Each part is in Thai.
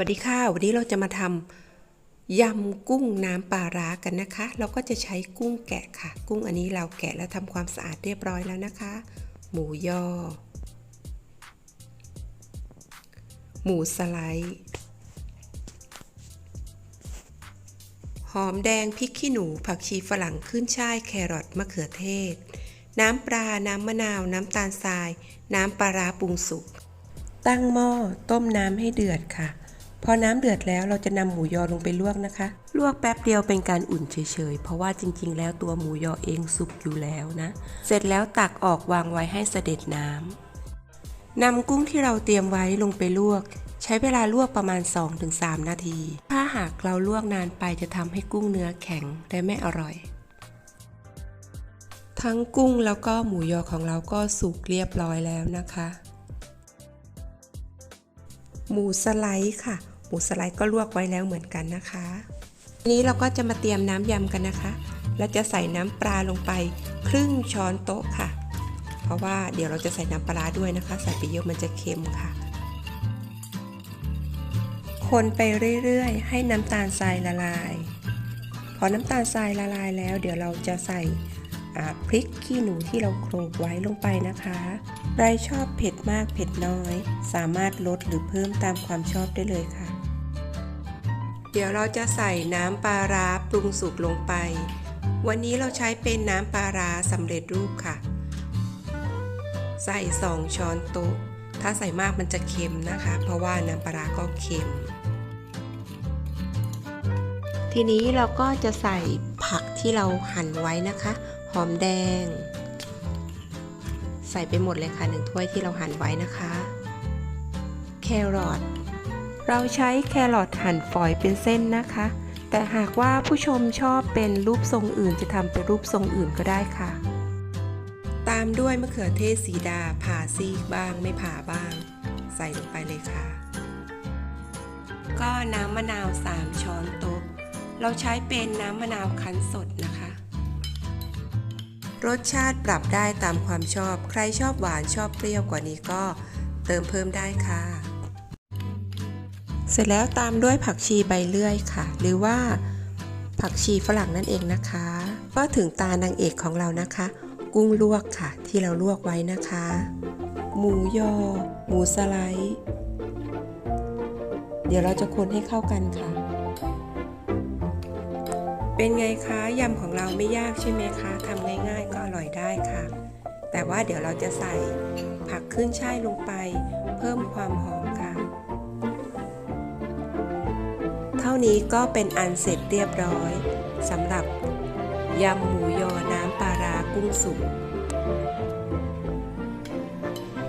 วัสดีค่ะ วันนี้เราจะมาทำยำกุ้งน้ำปลาร้ากันนะคะ เราก็จะใช้กุ้งแกะค่ะ กุ้งอันนี้เราแกะแล้วทำความสะอาดเรียบร้อยแล้วนะคะ หมูยอ หมูสไลด์หอมแดงพริกขี้หนูผักชีฝรั่งขึ้นช่ายแครอทมะเขือเทศ น้ำปลา น้ำมะนาว น้ำตาลทราย น้ำปลาร้าปรุงสุกตั้งหม้อต้มน้ำให้เดือดค่ะ พอน้ำเดือดแล้วเราจะนำหมูยอลงไปลวกนะคะ ลวกแป๊บเดียวเป็นการอุ่นเฉยๆ เพราะว่าจริงๆ แล้วตัวหมูยอเองสุกอยู่แล้วนะ เสร็จแล้วตักออกวางไว้ให้เสด็จน้ำนำกุ้งที่เราเตรียมไว้ลงไปลวก ใช้เวลาลวกประมาณ 2-3 นาที ถ้าหากเราลวกนานไปจะทำให้กุ้งเนื้อแข็งและไม่อร่อยทั้งกุ้งแล้วก็หมูยอของเราก็สุกเรียบร้อยแล้วนะคะ หมูสไลด์ค่ะ หมูสไลด์ก็ลวกไว้แล้วเหมือนกันนะคะ ทีนี้เราก็จะมาเตรียมน้ำยำกันนะคะและจะใส่น้ำปลาลงไปครึ่งช้อนโต๊ะค่ะ เพราะว่าเดี๋ยวเราจะใส่น้ำปลาด้วยนะคะ ใส่ไปเยอะมันจะเค็มค่ะ คนไปเรื่อยๆ ให้น้ำตาลทรายละลาย พอน้ำตาลทรายละลายแล้ว เดี๋ยวเราจะใส่พริกขี้หนูที่เราโขลกไว้ลงไปนะคะ ใครชอบเผ็ด มากเผ็ดน้อย สามารถลดหรือเพิ่มตามความชอบได้เลยค่ะ เดี๋ยวเราจะใส่น้ำปลาร้าปรุงสุกลงไป วันนี้เราใช้เป็นน้ำปลาร้าสำเร็จรูปค่ะ ใส่ 2 ช้อนโต๊ะ ถ้าใส่มากมันจะเค็มนะคะ เพราะว่าน้ำปลาร้าก็เค็ม ทีนี้เราก็จะใส่ผักที่เราหั่นไว้นะคะ หอมแดง ใส่ไปหมดเลยค่ะหนึ่งถ้วยที่เราหั่นไว้นะคะ แครอทเราใช้แครอทหั่นฝอยเป็นเส้นนะคะ แต่หากว่าผู้ชมชอบเป็นรูปทรงอื่นจะทำเป็นรูปทรงอื่นก็ได้ค่ะ ตามด้วยมะเขือเทศสีดาผ่าซีกบ้างไม่ผ่าบ้าง ใส่ลงไปเลยค่ะ ก็น้ำมะนาว 3 ช้อนโต๊ะเราใช้เป็นน้ำมะนาวคั้นสดนะคะ รสชาติปรับได้ตามความชอบ ใครชอบหวานชอบเปรี้ยวกว่านี้ก็เติมเพิ่มได้ค่ะ เสร็จแล้วตามด้วยผักชีใบเลื่อยค่ะ หรือว่าผักชีฝรั่งนั่นเองนะคะ ก็ถึงตานางเอกของเรานะคะ กุ้งลวกค่ะ ที่เราลวกไว้นะคะ หมูยอ หมูสไลด์ เดี๋ยวเราจะคนให้เข้ากันค่ะ เป็นไงคะยำของเราไม่ยากใช่ไหมคะทำง่ายๆก็อร่อยได้ค่ะ แต่ว่าเดี๋ยวเราจะใส่ผักขึ้นช่ายลงไป เพิ่มความหอมค่ะ เท่านี้ก็เป็นอันเสร็จเรียบร้อยสำหรับยำหมูยอน้ำปลาร้ากุ้งสุก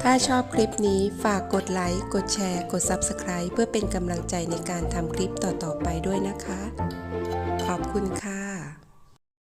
ถ้าชอบคลิปนี้ฝากกดไลค์ กดแชร์ กด Subscribe เพื่อเป็นกำลังใจในการทำคลิปต่อๆไปด้วยนะคะ ขอบคุณค่ะ